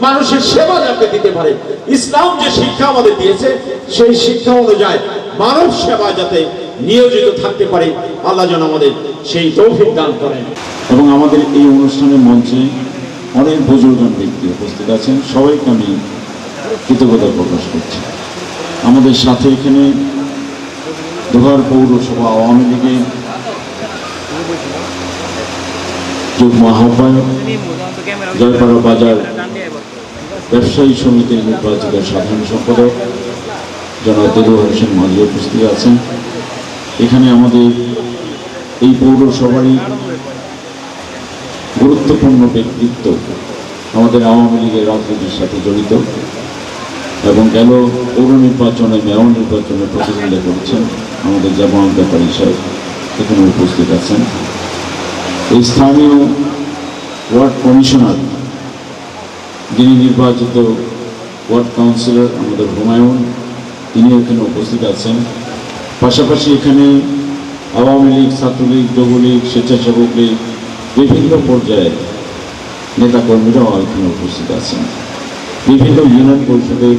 মানুষের সেবা যাতে দিতে পারে। ইসলাম যে শিক্ষা আমাদের দিয়েছে, সেই শিক্ষা অনুযায়ী মানব সেবা যাতে নিয়োজিত থাকতে পারে, আল্লাহ যেন আমাদের সেই তৌফিক দান করেন। এবং আমাদের এই অনুষ্ঠানের মঞ্চে অনেক বুজুর্গান ব্যক্তি উপস্থিত আছেন। সবাইকে আমি কৃতজ্ঞতা প্রকাশ করছি। আমাদের সাথে এখানে দোহার পৌরসভা আওয়ামী লীগের যুগ্ম আহ্বায়ক, জয়পাড়া বাজার ব্যবসায়ী সমিতির নির্বাচিত সাধারণ সম্পাদক জনাব দেদুর হোসেন মাঝি উপস্থিত আছেন। এখানে আমাদের এই পৌরসভারই গুরুত্বপূর্ণ ব্যক্তিত্ব আমাদের আওয়ামী লীগের রাজনীতির সাথে জড়িত এবং গেল পৌর নির্বাচনে, মেয়র নির্বাচনে প্রতিদ্বন্দ্বিতা করছেন আমাদের জামাল ব্যাপারী সাহেব। এখানে উপস্থিত আছেন। স্থানীয় ওয়ার্ড কমিশনার, যিনি নির্বাচিত ওয়ার্ড কাউন্সিলর আমাদের হুমায়ুন তিনি এখানে উপস্থিত আছেন। পাশাপাশি এখানে আওয়ামী লীগ, ছাত্রলীগ যুবলীগ স্বেচ্ছাসেবক লীগ, বিভিন্ন পর্যায়ের নেতাকর্মীরাও এখানে উপস্থিত আছেন। বিভিন্ন ইউনিয়ন পরিষদের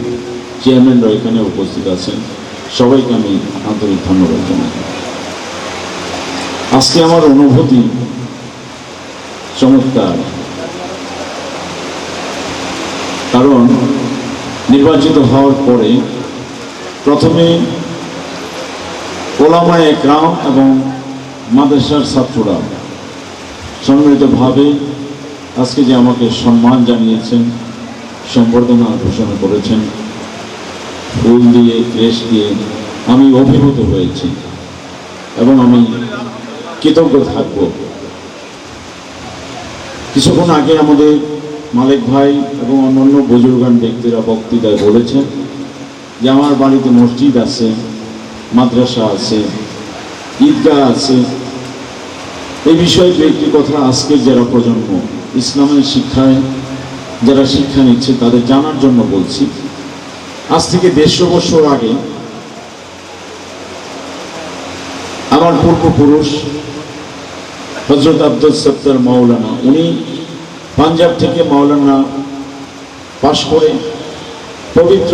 চেয়ারম্যানরা এখানে উপস্থিত আছেন। সবাইকে আমি আন্তরিক ধন্যবাদ জানাই। আজকে আমার অনুভূতি চমৎকার। কারণ নির্বাচিত হওয়ার পরে প্রথমে ওলামায় গ্রাম এবং মাদ্রাসার ছাত্ররা সম্মিলিতভাবে আজকে যে আমাকে সম্মান জানিয়েছেন, সম্বর্ধনা ঘোষণা করেছেন, ফুল দিয়ে, ক্রেশ দিয়ে আমি অভিভূত হয়েছি এবং আমি কৃতজ্ঞ থাকব। কিছুক্ষণ আগে আমাদের মালিক ভাই এবং অন্যান্য বুজুর্গান ব্যক্তিরা বক্তৃতায় বলেছেন যে আমার বাড়িতে মসজিদ আছে, মাদ্রাসা আছে, ঈদগাহ আছে। এই বিষয়ে দু একটি কথা আজকের যারা প্রজন্ম ইসলামের শিক্ষায়, যারা শিক্ষা নিচ্ছে তাদের জানার জন্য বলছি। আজ থেকে দেড়শো বছর আগে আমার পূর্বপুরুষ হজরত আব্দুল সত্তর মাওলানা। উনি পাঞ্জাব থেকে মাওলানা পাশ করে পবিত্র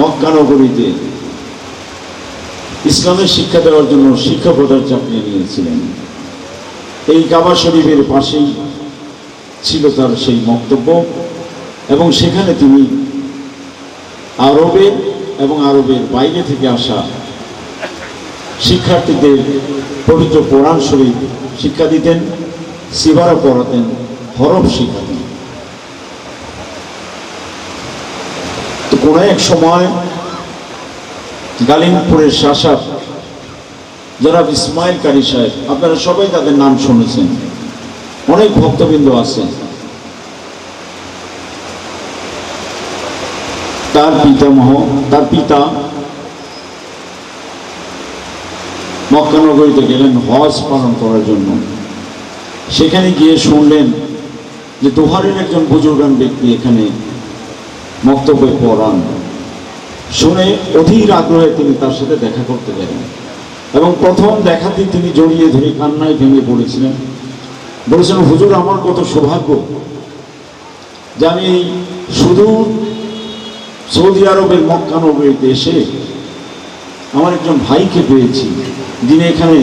মক্কানগরীতে ইসলামের শিক্ষা দেওয়ার জন্য শিক্ষকতার চাকরি নিয়েছিলেন। এই কাবা শরীফের পাশেই ছিল তার সেই বক্তব্য এবং সেখানে তিনি আরবের এবং আরবের বাইরে থেকে আসা শিক্ষার্থীদের পবিত্র কোরআন শরীফ শিক্ষা দিতেন সিবারা পড়াতেন, হরফ শিখাতেন। তো কোনো এক সময় গালিমপুরের শাসক জনাব ইসমাইল কারি সাহেব, আপনারা সবাই তাদের নাম শুনেছেন, অনেক ভক্তবৃন্দ আছেন তার পিতামহ, তার পিতা মক্কানগরীতে গেলেন, হজ পালন করার জন্য। সেখানে গিয়ে শুনলেন যে দোহারের একজন বুজুর্গান ব্যক্তি এখানে বক্তব্যে পড়ান। শুনে অধীর আগ্রহে তিনি তার সাথে দেখা করতে গেলেন এবং প্রথম দেখাতেই তিনি জড়িয়ে ধরে কান্নায় ভেঙে পড়েছিলেন। বলেছেন হুজুর, আমার কত সৌভাগ্য যে আমি সুদূর সৌদি আরবের মক্কা নগরীতে এসে আমার একজন ভাইকে পেয়েছি। যিনি এখানে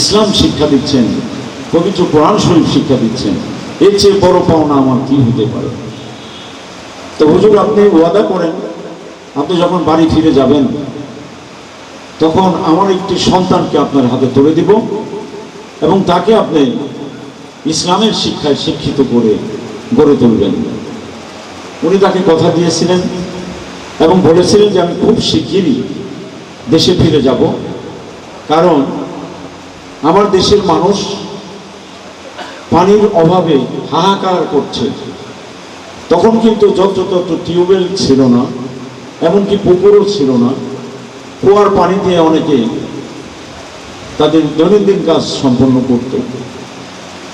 ইসলাম শিক্ষা দিচ্ছেন, পবিত্র কোরআন শরীফ শিক্ষা দিচ্ছেন। এর চেয়ে বড় পাওনা আমার কি হতে পারে? তো হুজুর, আপনি ওয়াদা করেন, আপনি যখন বাড়ি ফিরে যাবেন, তখন আমার একটি সন্তানকে আপনার হাতে তুলে দিব এবং তাকে আপনি ইসলামের শিক্ষায় শিক্ষিত করে গড়ে তুলবেন। উনি তাকে কথা দিয়েছিলেন এবং বলেছিলেন যে আমি খুব শিগগিরই দেশে ফিরে যাব। কারণ আমার দেশের মানুষ পানির অভাবে হাহাকার করছে। তখন কিন্তু যত্রতত্র টিউবওয়েল ছিল না, এমনকি পুকুরও ছিল না। কুয়ার পানি দিয়ে অনেকে তাদের দৈনন্দিন কাজ সম্পন্ন করত।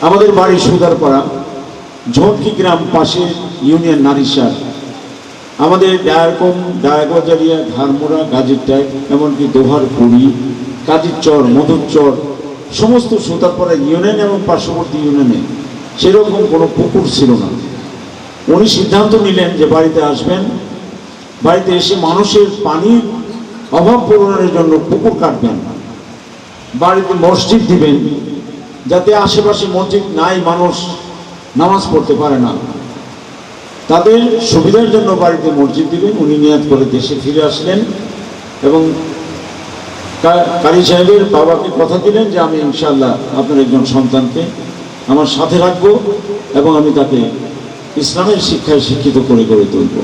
আমাদের বাড়ি সুদারপাড়া ঝটকি গ্রাম পাশে ইউনিয়ন নারিশার আমাদের ডায়ারকম ডায়াগজারিয়া ঘাড়মোড়া, গাজীর ট্যাগ, এমনকি দোহার পুরী কাজীর চর, মধুর চর, সমস্ত সুতারপাড়া ইউনিয়ন এবং পার্শ্ববর্তী ইউনিয়নে সেরকম কোনো পুকুর ছিল না। উনি সিদ্ধান্ত নিলেন যে বাড়িতে আসবেন। বাড়িতে এসে মানুষের পানির অভাব পূরণের জন্য পুকুর কাটবেন। বাড়িতে মসজিদ দিবেন, যাতে আশেপাশে মসজিদ নাই, মানুষ নামাজ পড়তে পারে না। তাদের সুবিধার জন্য বাড়িতে মসজিদ দিবেন উনি নিয়াত করে দেশে ফিরে আসলেন এবং কারি সাহেবের বাবাকে কথা দিলেন যে, আমি ইনশাল্লাহ আপনার একজন সন্তানকে আমার সাথে রাখব এবং আমি তাকে ইসলামের শিক্ষায় শিক্ষিত করে গড়ে তুলব।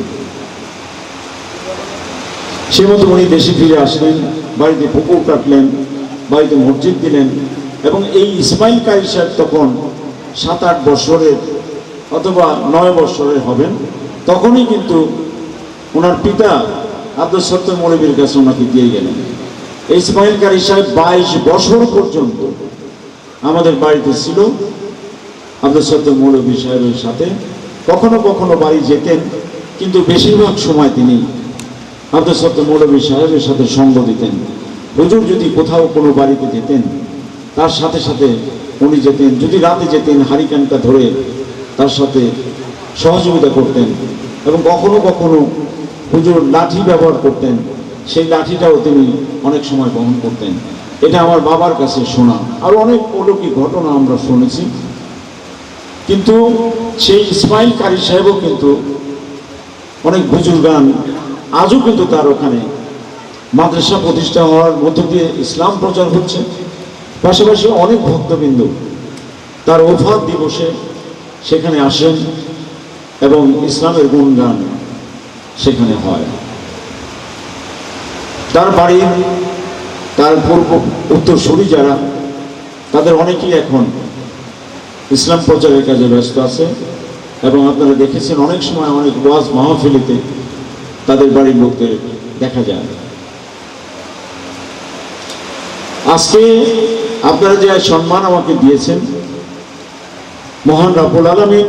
সে মতো উনি দেশে ফিরে আসলেন, বাড়িতে পুকুর কাটলেন, বাড়িতে মসজিদ দিলেন এবং এই ইসমাইল কারি সাহেব তখন সাত আট বছরের অথবা নয় বছরের হবেন, তখনই কিন্তু ওনার পিতা আব্দুল সত্তর মৌলবীর কাছে ওনাকে দিয়ে গেলেন। ইসমাইল কারি সাহেব বাইশ বছর পর্যন্ত আমাদের বাড়িতে ছিল। আব্দুল সত্তর মৌলবী সাহেবের সাথে কখনো কখনো বাড়ি যেতেন, কিন্তু বেশিরভাগ সময় তিনি আব্দুল সত্তর মৌলবী সাহেবের সাথে সঙ্গ দিতেন। হুজুর যদি কোথাও কোনো বাড়িতে যেতেন, তার সাথে সাথে উনি যেতেন, যদি রাতে যেতেন হারিকানটা ধরে তার সাথে সহযোগিতা করতেন এবং কখনো কখনো পুজোর লাঠি ব্যবহার করতেন। সেই লাঠিটাও তিনি অনেক সময় বহন করতেন। এটা আমার বাবার কাছে শোনা। আর অনেক অলৌকিক ঘটনা আমরা শুনেছি। কিন্তু সেই ইসমাইল কারি সাহেবও কিন্তু অনেক বুজুর্গান আজও কিন্তু তার ওখানে মাদ্রাসা প্রতিষ্ঠা হওয়ার মধ্য দিয়ে ইসলাম প্রচার হচ্ছে। পাশাপাশি অনেক ভক্তবিন্দু তার ওফাত দিবসে সেখানে আসেন এবং ইসলামের গুণগান সেখানে হয়। তার বাড়ি, তার পূর্ব উত্তরসূরি যারা, তাদের অনেকেই এখন ইসলাম প্রচারের কাজে ব্যস্ত আছে এবং আপনারা দেখেছেন অনেক সময় অনেক ওয়াজ মাহফিলিতে তাদের বাড়ির লোকদের দেখা যায়। আজকে আপনারা যে সম্মান আমাকে দিয়েছেন মহান রাবুল আলমিন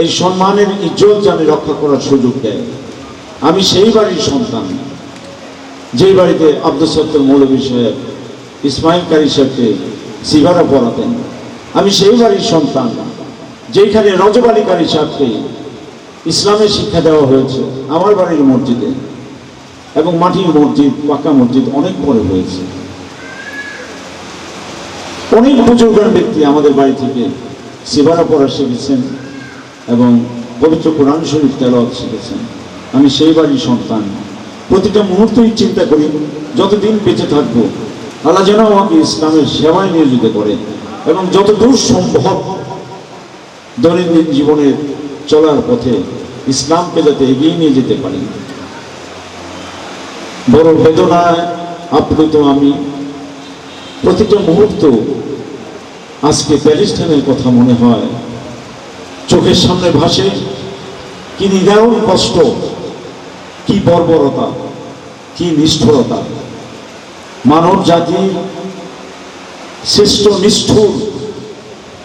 এই সম্মানের ইজ্জত জানি রক্ষা করার সুযোগ দেয়। আমি সেই বাড়ির সন্তান। যেই বাড়িতে আব্দুল সত্তর মৌলভী সাহেব, ইসমাইল কারি সাহেবকে সিগারা পড়াতেন আমি সেই বাড়ির সন্তান যেখানে রজব কারি সাহেবকে ইসলামের শিক্ষা দেওয়া হয়েছে, আমার বাড়ির মসজিদে। এবং মাটির মসজিদ, পাকা মসজিদ অনেক পরে হয়েছে। অনেক বুজুর্গান ব্যক্তি আমাদের বাড়ি থেকে সিবারা পড়া শিখেছেন এবং পবিত্র কোরআন শরীফ তেলাওয়াত শিখেছেন। আমি সেই বাড়ির সন্তান। প্রতিটা মুহূর্তেই চিন্তা করি, যতদিন বেঁচে থাকব, আল্লাহ যেন আমাকে ইসলামের সেবায় নিয়োজিত করে এবং যতদূর সম্ভব দৈনন্দিন জীবনের চলার পথে ইসলামকে যাতে এগিয়ে নিয়ে যেতে পারি। বড় বেদনায় আপ্লুত আমি। প্রতিটা মুহূর্ত আজকে প্যালেস্টাইনের কথা মনে হয়। চোখের সামনে ভাসে, কি নিদারুণ কষ্ট, কি বর্বরতা, কি নিষ্ঠুরতা। মানব জাতির শ্রেষ্ঠ নিষ্ঠুর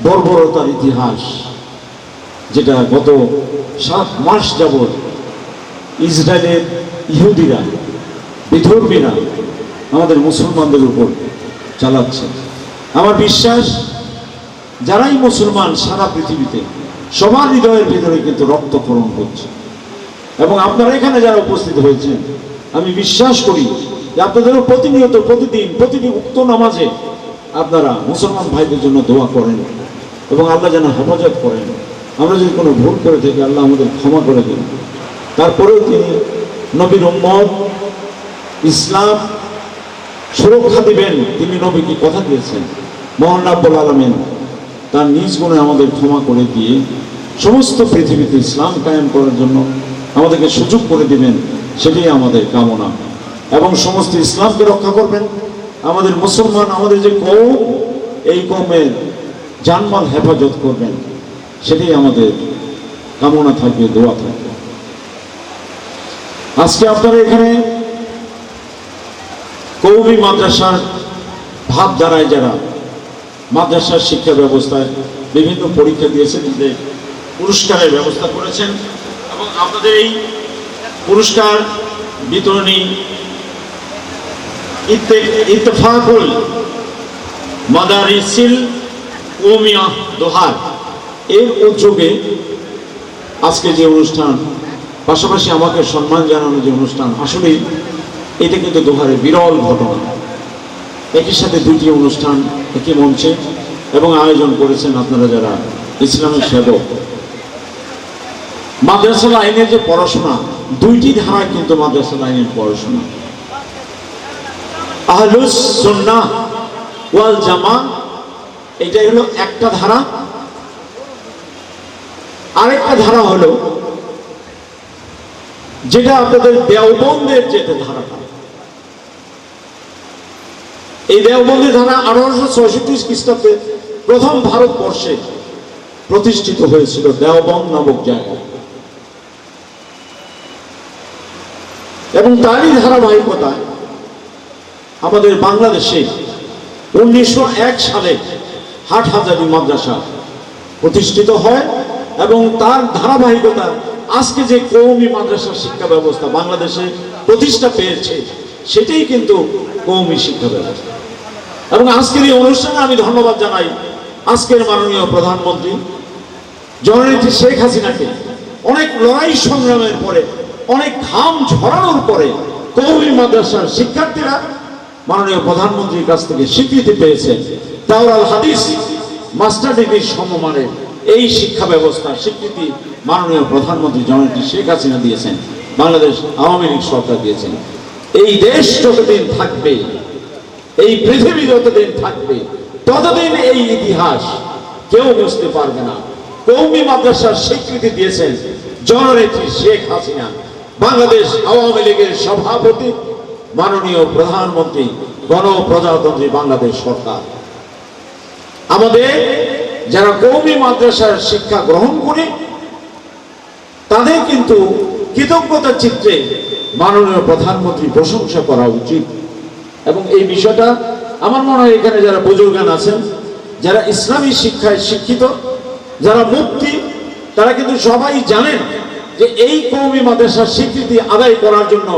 বর্বরতার ইতিহাস, যেটা গত সাত মাস যাবৎ ইসরায়েলের ইহুদিরা, বিধর্মীরা আমাদের মুসলমানদের উপর চালাচ্ছে। আমার বিশ্বাস যারাই মুসলমান সারা পৃথিবীতে, সবার হৃদয়ের ভিতরে কিন্তু রক্তক্ষরণ হচ্ছে। এবং আপনারা এখানে যারা উপস্থিত হয়েছেন, আমি বিশ্বাস করি যে আপনাদেরও প্রতিনিয়ত, প্রতিদিন প্রতিদিন উক্ত নামাজে আপনারা মুসলমান ভাইদের জন্য দোয়া করেন এবং আল্লাহ যেন হেফাজত করেন। আমরা যদি কোনো ভুল করে থাকি, আল্লাহ আমাদের ক্ষমা করে দিন। তারপরেও তিনি নবীর উম্মত, ইসলাম সুরক্ষা দিবেন। তিনি নবীকে কথা দিয়েছেন। মোহন রাব্বুল আলমেন তার নিজ গুণে আমাদের ক্ষমা করে দিয়ে সমস্ত পৃথিবীতে ইসলাম কায়েম করার জন্য আমাদেরকে সুযোগ করে দিবেন, সেটাই আমাদের কামনা। এবং সমস্ত ইসলামকে রক্ষা করবেন। আমাদের মুসলমান, আমাদের যে কৌম, এই কৌমের জানমাল হেফাজত করবেন, সেটাই আমাদের কামনা থাকবে, দোয়া থাকবে। আজকে আপনারা এখানে কৌমি মাদ্রাসার ভাব দ্বারায় যারা মাদ্রাসার শিক্ষা ব্যবস্থায় বিভিন্ন পরীক্ষা দিয়েছেন যে পুরস্কারের ব্যবস্থা করেছেন। এবং আপনাদের এই পুরস্কার বিতরণী ইত্তেফাকুল মাদারিসিল ওমিয়া দোহার। এর উদ্যোগে আজকে যে অনুষ্ঠান, পাশাপাশি আমাকে সম্মান জানানো যে অনুষ্ঠান আসলে এটা কিন্তু দোহারে বিরল ঘটনা। একই সাথে দুটি অনুষ্ঠান একই মঞ্চে এবং আয়োজন করেছেন আপনারা যারা ইসলামের সেবক। মাদ্রাসা আইনের যে পড়াশোনা, দুইটি ধারায় কিন্তু মাদ্রাসা আইনের পড়াশোনা। আহলুস সুন্নাহ ওয়াল জামা এটাই হলো একটা ধারা। আরেকটা ধারা হলো, যেটা আপনাদের দেওবন্দের যেতে ধারাটা। এই দেওবন্দি ধারা আঠারোশো ছয়ষট্টি খ্রিস্টাব্দে প্রথম ভারতবর্ষে প্রতিষ্ঠিত হয়েছিল দেওবন্দ নামক জায়গায় এবং তারই ধারাবাহিকতায় আমাদের বাংলাদেশে উনিশশো এক সালে হাট হাজারি মাদ্রাসা প্রতিষ্ঠিত হয় এবং তার ধারাবাহিকতা আজকে যে কৌমি মাদ্রাসা শিক্ষা ব্যবস্থা বাংলাদেশে প্রতিষ্ঠা পেয়েছে, সেটাই কিন্তু কৌমি শিক্ষা ব্যবস্থা। এবং আজকের এই অনুষ্ঠানে আমি ধন্যবাদ জানাই আজকের মাননীয় প্রধানমন্ত্রী, জননেত্রী শেখ হাসিনাকে। অনেক লড়াই সংগ্রামের পরে, অনেক ঘাম ঝরানোর পরে কৌমি মাদ্রাসার শিক্ষার্থীরা মাননীয় প্রধানমন্ত্রীর কাছ থেকে স্বীকৃতি পেয়েছে। তাওরাল হাদিস, মাস্টার ডিগ্রির সমমানের এই শিক্ষা ব্যবস্থা স্বীকৃতি মাননীয় প্রধানমন্ত্রী, জননেত্রী শেখ হাসিনা দিয়েছেন। বাংলাদেশ আওয়ামী লীগ সরকার দিয়েছেন। এই দেশ যতদিন থাকবে এই পৃথিবী যতদিন থাকবে, ততদিন এই ইতিহাস কেউ বুঝতে পারবে না। কৌমি মাদ্রাসার স্বীকৃতি দিয়েছেন জননেত্রী শেখ হাসিনা, বাংলাদেশ আওয়ামী লীগের সভাপতি, মাননীয় প্রধানমন্ত্রী, গণপ্রজাতন্ত্রী বাংলাদেশ সরকার। আমাদের যারা কৌমি মাদ্রাসার শিক্ষা গ্রহণ করে, তাদের কিন্তু কৃতজ্ঞতা চিত্রে মাননীয় প্রধানমন্ত্রী প্রশংসা করা উচিত। এবং এই বিষয়টা আমার মনে হয় এখানে যারা বুজুর্গান আছেন, যারা ইসলামী শিক্ষায় শিক্ষিত, যারা মুক্তি তারা কিন্তু সবাই জানেন যে এই কৌমি মাদ্রাসার স্বীকৃতি আদায় করার জন্য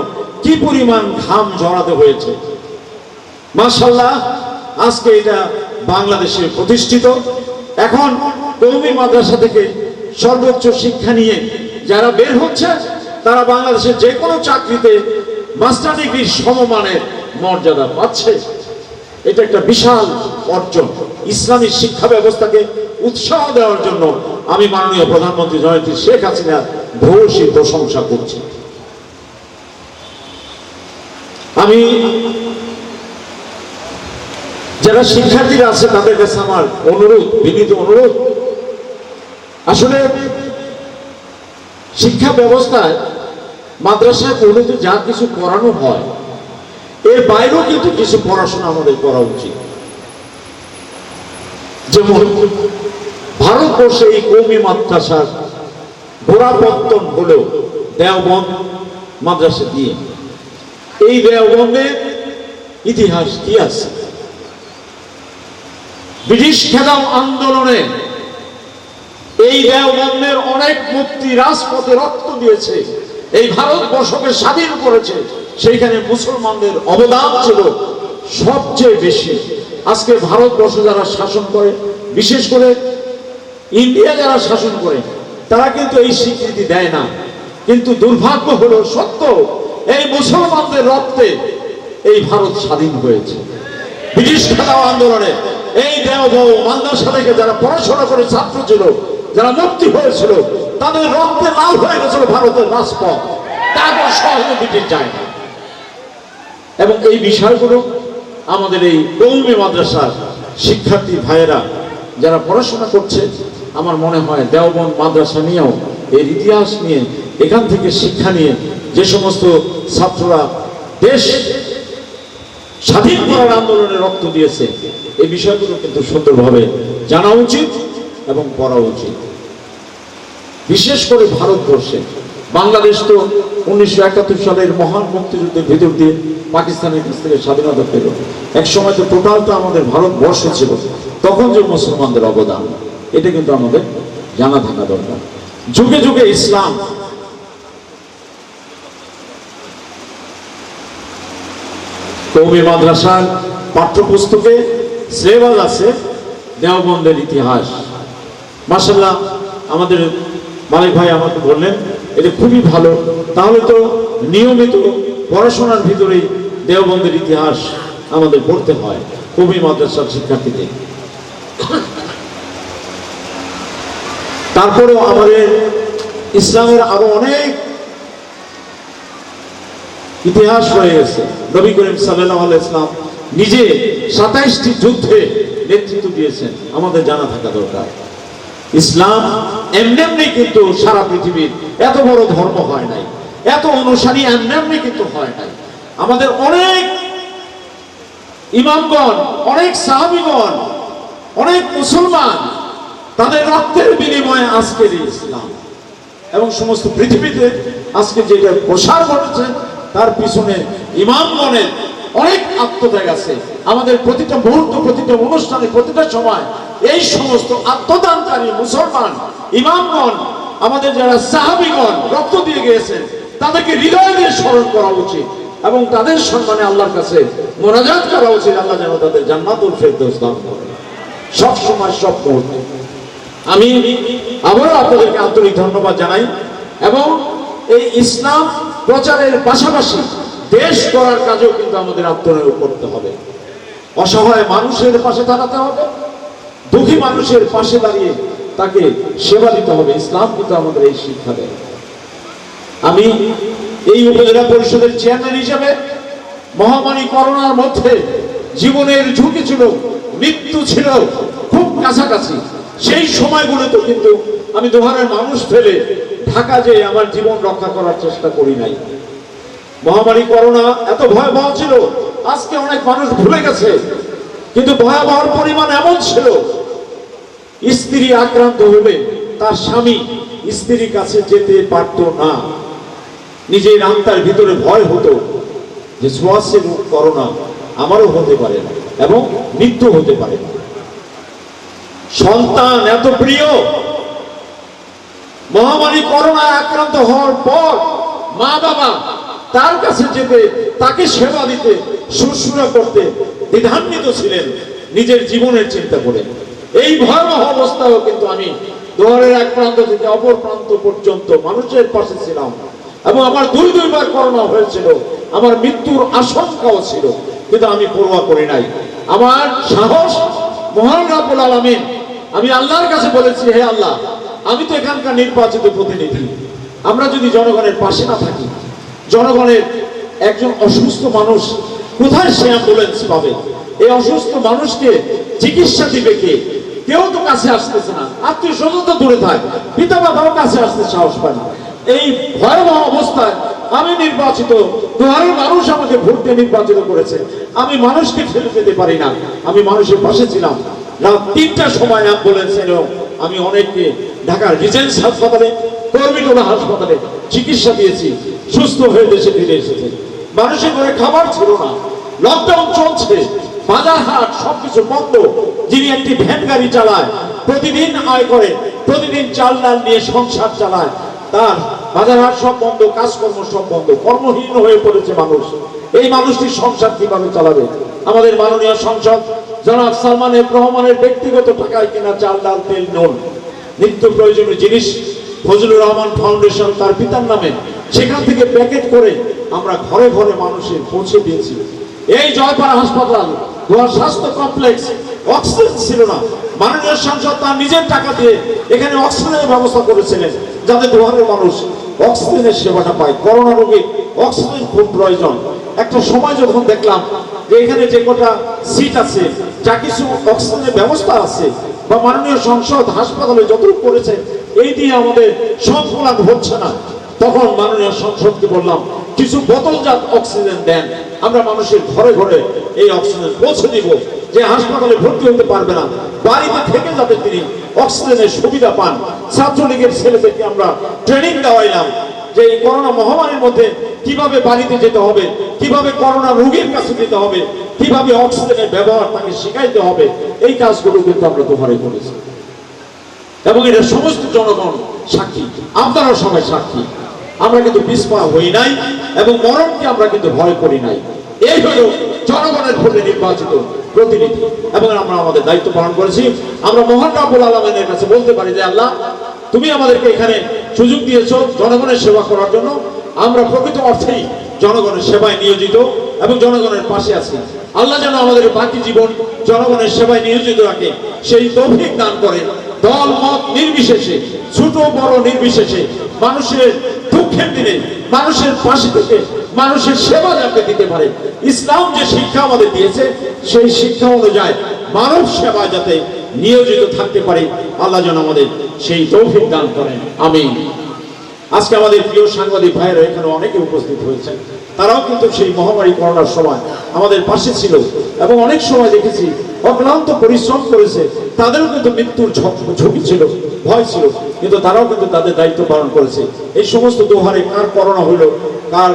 কি পরিমাণ ঘাম জড়াতে হয়েছে। মাশাল্লাহ আজকে এটা বাংলাদেশে প্রতিষ্ঠিত। এখন কৌমি মাদ্রাসা থেকে সর্বোচ্চ শিক্ষা নিয়ে যারা বের হচ্ছে, তারা বাংলাদেশের যে কোনো চাকরিতে মাস্টার ডিগ্রির সমমানের মর্যাদা পাচ্ছে। এটা একটা বিশাল অর্জন। ইসলামী শিক্ষা ব্যবস্থাকে উৎসাহ দেওয়ার জন্য আমি মাননীয় প্রধানমন্ত্রী জয়ন্তী শেখ হাসিনা ভূয়সী প্রশংসা করছি। আমি যারা শিক্ষার্থীরা আছে, তাদের কাছে আমার অনুরোধ, বিনীত অনুরোধ। আসলে শিক্ষা ব্যবস্থায় মাদ্রাসায় পড়িতে যা কিছু করানো হয় এর বাইরেও কিন্তু কিছু পড়াশোনা আমাদের করা উচিত। যেমন, ভারতবর্ষে এই কৌমি মাদ্রাসার গোড়াপত্তন হলেও দেওবন্দ মাদ্রাসা দিয়ে। এই দেওবন্দের ইতিহাস কি আছে? ব্রিটিশ খেদাও আন্দোলনে এই দেওবন্দের অনেক মুক্তি রাজপথে রক্ত দিয়েছে, এই ভারতবর্ষকে স্বাধীন করেছে। সেইখানে মুসলমানদের অবদান ছিল সবচেয়ে বেশি। আজকে ভারতবর্ষ যারা শাসন করে, বিশেষ করে ইন্ডিয়া যারা শাসন করে, তারা কিন্তু এই স্বীকৃতি দেয় না। কিন্তু দুর্ভাগ্য হলো সত্য, এই মুসলমানদের রক্তে এই ভারত স্বাধীন হয়েছে। ব্রিটিশ খেলাও আন্দোলনে এই দেওবউ মাদ্রাসা থেকে যারা পড়াশোনা করে ছাত্র ছিল, যারা মুক্তি হয়েছিল, তাদের রক্তে লাল হয়ে গেছিল ভারতের রাজপথ। তারপর সহজে ব্রিটিশ যায় না। এবং এই বিষয়গুলো আমাদের এই কৌমি মাদ্রাসার শিক্ষার্থী ভাইয়েরা যারা পড়াশোনা করছে, আমার মনে হয় দেওবন মাদ্রাসা নিয়েও এর ইতিহাস নিয়ে, এখান থেকে শিক্ষা নিয়ে যে সমস্ত ছাত্ররা দেশ স্বাধীন করার আন্দোলনে রক্ত দিয়েছে, এই বিষয়গুলো কিন্তু সুন্দরভাবে জানা উচিত এবং পড়া উচিত। বিশেষ করে ভারতবর্ষে বাংলাদেশ তো উনিশশো একাত্তর সালের মহান মুক্তিযুদ্ধের ভিতর দিয়ে পাকিস্তানের কাছ থেকে স্বাধীনতা পেল। এক সময় তো টোটালটা আমাদের ভারতবর্ষ ছিল। তখন যে মুসলমানদের অবদান, এটা কিন্তু আমাদের জানা থাকা দরকার। যুগে যুগে ইসলাম কৌমি মাদ্রাসার পাঠ্যপুস্তকে সিলেবাস আছে, দেওবন্দের ইতিহাস। মাসাল্লাহ আমাদের মালিক ভাই আমাকে বললেন এটা খুবই ভালো। তাহলে তো নিয়মিত পড়াশোনার ভিতরেই দেওবন্দের ইতিহাস আমাদের পড়তে হয়, কবি, মাদ্রাসার শিক্ষার্থীদের। তারপরেও আমাদের ইসলামের আরও অনেক ইতিহাস রয়ে গেছে। নবী করিম সাল্লাহ ইসলাম নিজে সাতাইশটি যুদ্ধে নেতৃত্ব দিয়েছেন। আমাদের জানা থাকা দরকার। ইসলাম এমনি কিন্তু সারা পৃথিবীর এত বড় ধর্ম হয় নাই, এত অনুসারী এমনি কিন্তু হয় নাই। আমাদের অনেক ইমামগণ, অনেক সাহাবিগণ, অনেক মুসলমান, তাদের রক্তের বিনিময়ে আজকের ইসলাম। এবং সমস্ত পৃথিবীতে আজকে যেটা প্রসার ঘটেছে, তার পিছনে ইমামগণের অনেক আত্মত্যাগ আছে। আমাদের প্রতিটা মুহূর্ত, প্রতিটা অনুষ্ঠানে, প্রতিটা সময় এই সমস্ত আত্মদানকারী মুসলমান, ইমামগণ, আমাদের যারা সাহাবিগণ রক্ত দিয়ে গিয়েছেন, তাদেরকে হৃদয় দিয়ে স্মরণ করা উচিত এবং তাদের সম্মানে আল্লাহর কাছে মোনাজাত করা উচিত। আল্লাহ যেন তাদের জান্নাতুল ফেরদৌস দান করে। সব সময় সব মুহূর্তে। আমি আবারও আপনাদেরকে আন্তরিক ধন্যবাদ জানাই এবং এই ইসলাম প্রচারের পাশাপাশি দেশ করার কাজেও কিন্তু আমাদের আত্মনিয়োগ করতে হবে। অসহায় মানুষের পাশে দাঁড়াতে হবে। দুঃখী মানুষের পাশে দাঁড়িয়ে তাকে সেবা দিতে হবে, ইসলাম কিন্তু আমাদের এই শিক্ষা দেয়। আমি এই উপজেলা পরিষদের চেয়ারম্যান হিসেবে মহামারী করোনার মধ্যে জীবনের ঝুঁকি ছিল, মৃত্যু ছিল, খুব কাছাকাছি। সেই সময়গুলোতে কিন্তু আমি দুহারের মানুষ ফেলে ঢাকা যেয়ে আমার জীবন রক্ষা করার চেষ্টা করি নাই। মহামারী করোনা এত ভয়াবহ ছিল, আজকে অনেক মানুষ ভুলে গেছে। কিন্তু ভয়াবহ পরিমাণ এমন ছিল স্ত্রী আক্রান্ত হবে তার স্বামী স্ত্রীর কাছে যেতে পারত না। নিজের আত্মার ভিতরে ভয় হতো যে সোয়াসের করোনা আমারও হতে পারে এবং মৃত্যু হতে পারে সন্তান এত প্রিয়, মহামারী করোনা আক্রান্ত হওয়ার পর মা বাবা তার কাছে যেতে, তাকে সেবা দিতে শুশ্রূষা করতে দ্বিধান্বিত ছিলেন, নিজের জীবনের চিন্তা করে। এই ভয়াবহ অবস্থাও কিন্তু আমি দোয়ারের এক প্রান্ত থেকে অপর প্রান্ত পর্যন্ত মানুষের পাশে ছিলাম। এবং আমার দুই দুইবার করোনা হয়েছিল। আমার মৃত্যুর আশঙ্কাও ছিল। কিন্তু আমি পড়ুয়া করি নাই। আমার সাহস মহান রাবুল আলমিন, আমি আল্লাহর কাছে বলেছি, হে আল্লাহ, আমি তো এখানকার নির্বাচিত প্রতিনিধি। আমরা যদি জনগণের পাশে না থাকি, জনগণের একজন অসুস্থ মানুষ কোথায় সে অ্যাম্বুলেন্স পাবে? এই অসুস্থ মানুষকে চিকিৎসা দিবে কে? কেউ তো কাছে আসতেছে না। আত্মীয় স্বজন তো দূরে থাক। পিতা মাতাও কাছে আসতে সাহস পায় না। এই ভয়াবহ অবস্থায় আমি নির্বাচিত দুহারের মানুষ আমাকে ভোট দিয়ে নির্বাচিত করেছে। আমি মানুষকে ফেলে যেতে পারি না। আমি মানুষের পাশে ছিলাম। রাত তিনটার সময় অ্যাম্বুলেন্স এলো। আমি অনেককে ঢাকার রিজেন্স হাসপাতালে কর্মীটোলা হাসপাতালে চিকিৎসা দিয়েছি। সুস্থ হয়ে দেশে ফিরে এসেছে। মানুষের ঘরে খাবার ছিল না। লকডাউন চলছে। বাজার হাট সবকিছু বন্ধ। যিনি একটি ভ্যান গাড়ি চালায়, প্রতিদিন আয় করে, প্রতিদিন চাল ডাল নিয়ে সংসার চালায়। তার বাজার সব বন্ধ, কাজকর্ম সব বন্ধ, কর্মহীন হয়ে পড়েছে মানুষ। এই মানুষটি সংসার কীভাবে চালাবে? আমাদের মাননীয় সংসদ জনাব সালমান এফ রহমানের ব্যক্তিগত টাকায় কেনা চাল, ডাল, তেল, নুন, নিত্য প্রয়োজনীয় জিনিস ফজলুর রহমান ফাউন্ডেশন তার পিতার নামে সেখান থেকে প্যাকেট করে আমরা ঘরে ঘরে মানুষের পৌঁছে দিয়েছি। এই জয়পাড়া হাসপাতাল গোয়া স্বাস্থ্য কমপ্লেক্স, অক্সিজেন ছিল না। মাননীয় সাংসদ তার নিজের টাকা দিয়ে এখানে অক্সিজেনের ব্যবস্থা করেছিলেন, যাতে দুয়ারের মানুষ অক্সিজেনের সেবাটা পায়। করোনা রোগী অক্সিজেন খুব প্রয়োজন। একটা সময় যখন দেখলাম যে এখানে যে কটা সিট আছে, যা কিছু অক্সিজেনের ব্যবস্থা আছে, বা মাননীয় সংসদ হাসপাতালে যতটুকু করেছে, এই দিয়ে আমাদের সংকুলান হচ্ছে না। তখন মাননীয় সংসদকে বললাম, কিছু বোতলজাত অক্সিজেন দেন। আমরা মানুষের ঘরে ঘরে এই অক্সিজেন পৌঁছে দিব যে হাসপাতালে ভর্তি হতে পারবে না। বাড়িতে থেকে যাতে তিনি অক্সিজেনের সুবিধা পান। ছাত্রলীগের ছেলেদেরকে আমরা ট্রেনিং দেওয়াইলাম যে এই করোনা মহামারীর মধ্যে কীভাবে বাড়িতে যেতে হবে, কীভাবে করোনা রোগীর কাছে যেতে হবে, কীভাবে অক্সিজেনের ব্যবহার তাকে শিখাইতে হবে, এই কাজগুলো কিন্তু আমরা দুবারে করেছি। এবং এটা সমস্ত জনগণ সাক্ষী। আপনারাও সবাই সাক্ষী। আমরা কিন্তু পিছপা হই নাই এবং মরণকে আমরা কিন্তু ভয় করি নাই। এই হলো জনগণের ভোটে নির্বাচিত প্রতিনিধি। এবং আমরা আমাদের দায়িত্ব পালন করেছি। আমরা মহান রাবুল আলমেনের কাছে বলতে পারি যে, আল্লাহ, তুমি আমাদেরকে এখানে সুযোগ দিয়েছ জনগণের সেবা করার জন্য। আমরা প্রকৃত অর্থেই জনগণের সেবায় নিয়োজিত এবং জনগণের পাশে আছি। আল্লাহ যেন আমাদের বাকি জীবন জনগণের সেবায় নিয়োজিত রাখে। সেই তৌফিক দান করে দল, মত নির্বিশেষে, ছোট, বড় নির্বিশেষে মানুষের দুঃখের দিনে মানুষের পাশে থেকে মানুষের সেবা যাতে দিতে পারে। ইসলাম যে শিক্ষা আমাদের দিয়েছে, সেই শিক্ষা অনুযায়ী মানব সেবা যাতে নিয়োজিত থাকতে পারে, আল্লাহ যেন আমাদের সেই তৌফিক দান করেন। আমিন। আজকে আমাদের প্রিয় সাংবাদিক ভাইয়েরা এখানে অনেকে উপস্থিত হয়েছেন। তারাও কিন্তু সেই মহামারী করোনার সময় আমাদের পাশে ছিল এবং অনেক সময় দেখেছি, অক্লান্ত পরিশ্রম করেছে, তাদেরও কিন্তু মৃত্যুর ঝুঁকি ছিল। ভয় ছিল। কিন্তু তারাও কিন্তু তাদের দায়িত্ব পালন করেছে। এই সমস্ত দোহারে কার করোনা হলো কার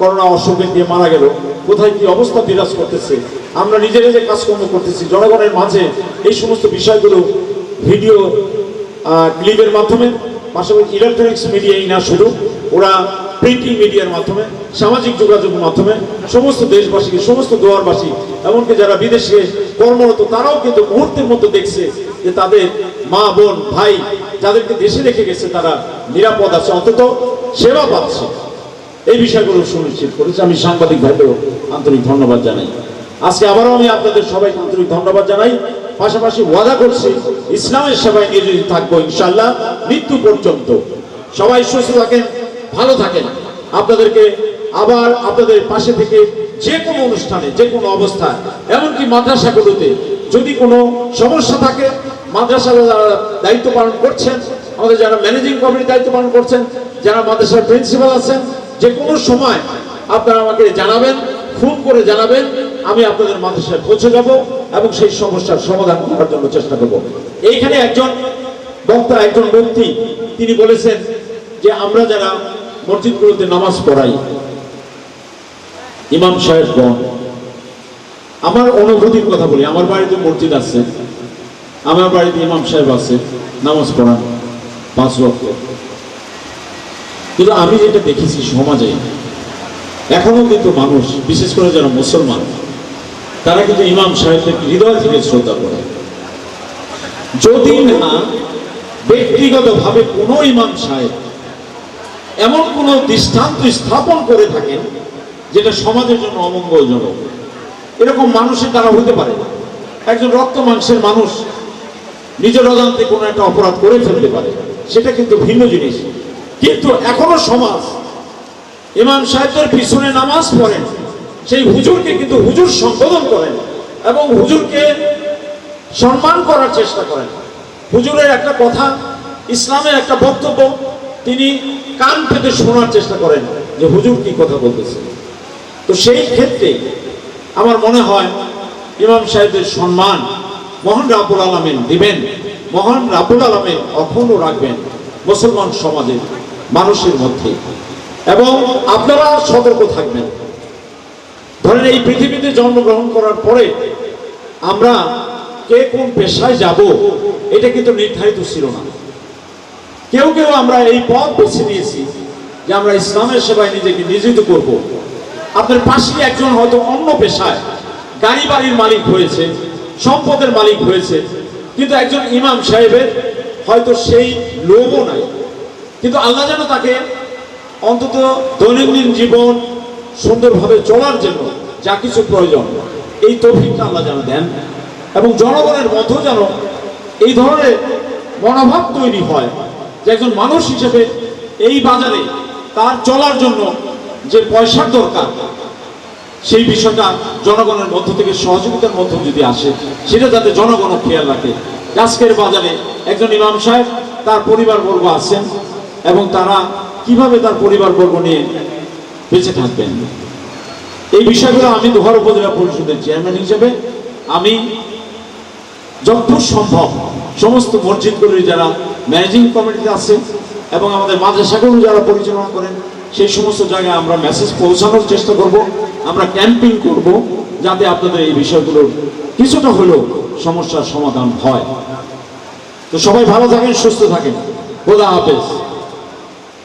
করোনা অসুখে দিয়ে মারা গেল, কোথায় কি অবস্থা বিরাজ করতেছে, আমরা নিজেরা যে কাজকর্ম করতেছি, জনগণের মাঝে এই সমস্ত বিষয়গুলো ভিডিও ক্লিপের মাধ্যমে, পাশাপাশি ইলেকট্রনিক্স মিডিয়াই না শুধু, ওরা প্রিন্টিং মিডিয়ার মাধ্যমে, সামাজিক যোগাযোগের মাধ্যমে, সমস্ত দেশবাসীকে, সমস্ত দোয়ারবাসী এমনকি যারা বিদেশে কর্মরত, তারাও কিন্তু মুহূর্তের মধ্যে দেখছে যে তাদের মা, বোন, ভাই যাদেরকে দেশে রেখে গেছে, তারা নিরাপদ আছে, অন্তত সেবা পাচ্ছে। এই বিষয়গুলো সুনিশ্চিত করেছে। আমি সাংবাদিক ভাইদেরও আন্তরিক ধন্যবাদ জানাই। আজকে আবারও আমি আপনাদের সবাইকে আন্তরিক ধন্যবাদ জানাই। পাশাপাশি ওয়াদা করছি, ইসলামের সেবায় নিয়োজিত থাকব ইনশাল্লাহ মৃত্যু পর্যন্ত। সবাই সুস্থ থাকেন, ভালো থাকেন। আপনাদেরকে আবার আপনাদের পাশে থেকে যে কোনো অনুষ্ঠানে, যে কোনো অবস্থায়, এমনকি মাদ্রাসাগুলোতে যদি কোনো সমস্যা থাকে মাদ্রাসা যারা দায়িত্ব পালন করছেন, আমাদের যারা ম্যানেজিং কমিটির দায়িত্ব পালন করছেন, যারা মাদ্রাসার প্রিন্সিপাল আছেন যে কোনো সময় আপনারা আমাকে জানাবেন ফোন করে জানাবেন, আমি আপনাদের মাদ্রাসায় পৌঁছে যাব এবং সেই সমস্যার সমাধান করার জন্য চেষ্টা করব। এইখানে একজন বক্তা, একজন ব্যক্তি, তিনি বলেছেন যে আমরা যারা মসজিদগুলোতে নামাজ পড়াই, ইমাম সাহেবগণ আমার অনুভূতির কথা বলি, আমার বাড়িতে মসজিদ আছে। আমার বাড়িতে ইমাম সাহেব আছে, নামাজ পড়ান, পাঁচ ওয়াক্ত কিন্তু আমি যেটা দেখেছি, সমাজে এখনও কিন্তু মানুষ, বিশেষ করে যারা মুসলমান, তারা কিন্তু ইমাম সাহেবদের হৃদয় থেকে শ্রদ্ধা করে। যদি না ব্যক্তিগতভাবে কোনো ইমাম সাহেব এমন কোন দৃষ্টান্ত স্থাপন করে থাকেন, যেটা সমাজের জন্য অমঙ্গলজনক, এরকম মানুষের দ্বারা হতে পারে একজন রক্ত মাংসের মানুষ নিজের অজান্তে কোনো একটা অপরাধ করে ফেলতে পারে। সেটা কিন্তু ভিন্ন জিনিস। কিন্তু এখনও সমাজ, ইমাম সাহেবদের পিছনে নামাজ পড়েন, সেই হুজুরকে কিন্তু হুজুর সম্বোধন করেন এবং হুজুরকে সম্মান করার চেষ্টা করেন। হুজুরের একটা কথা, ইসলামের একটা বক্তব্য, তিনি কান পেতে শোনার চেষ্টা করেন যে হুজুর কি কথা বলতেছে। তো সেই ক্ষেত্রে আমার মনে হয়, ইমাম সাহেবদের সম্মান মহান রাবুল আলমেন দিবেন। মহান রাবুল আলমেন অখণ্ড রাখবেন মুসলমান সমাজের, মানুষের মধ্যে। এবং আপনারা সতর্ক থাকবেন। ধরেন এই পৃথিবীতে জন্মগ্রহণ করার পরে আমরা কে কোন পেশায় যাব, এটা কিন্তু নির্ধারিত ছিল না। কেউ কেউ আমরা এই পথ বেছে নিয়েছি যে আমরা ইসলামের সেবায় নিজেকে নিয়োজিত করব। আপনার পাশে একজন হয়তো অন্য পেশায় গাড়ি বাড়ির মালিক হয়েছে। সম্পদের মালিক হয়েছে। কিন্তু একজন ইমাম সাহেবের হয়তো সেই লোভও নাই। কিন্তু আল্লাহ যেন তাকে অন্তত দৈনন্দিন জীবন সুন্দরভাবে চলার জন্য যা কিছু প্রয়োজন, এই তৌফিকটা আল্লাহ যেন দেন এবং জনগণের মধ্যে যেন এই ধরনের মনোভাব তৈরি হয় যে একজন মানুষ হিসেবে এই বাজারে তার চলার জন্য যে পয়সার দরকার সেই বিষয়টা জনগণের মধ্য থেকে, সহযোগিতার মধ্যে যদি আসে, সেটা যাতে জনগণও খেয়াল রাখে। আজকের বাজারে একজন ইমাম সাহেব, তার পরিবারবর্গ আছেন এবং তারা কীভাবে তার পরিবারবর্গ নিয়ে বেঁচে থাকবেন? এই বিষয়গুলো আমি দোহার উপজেলা পরিষদের চেয়ারম্যান হিসেবে, আমি যতদূর সম্ভব সমস্ত মসজিদগুলির যারা ম্যানেজিং কমিটিতে আছে এবং আমাদের মাদ্রাসাগুলো যারা পরিচালনা করেন, সেই সমস্ত জায়গায় আমরা মেসেজ পৌঁছানোর চেষ্টা করব। আমরা ক্যাম্পিং করব যাতে আপনাদের এই বিষয়গুলোর কিছুটা হলেও সমস্যার সমাধান হয়। তো সবাই ভালো থাকেন, সুস্থ থাকেন। খোদা হাফেজ।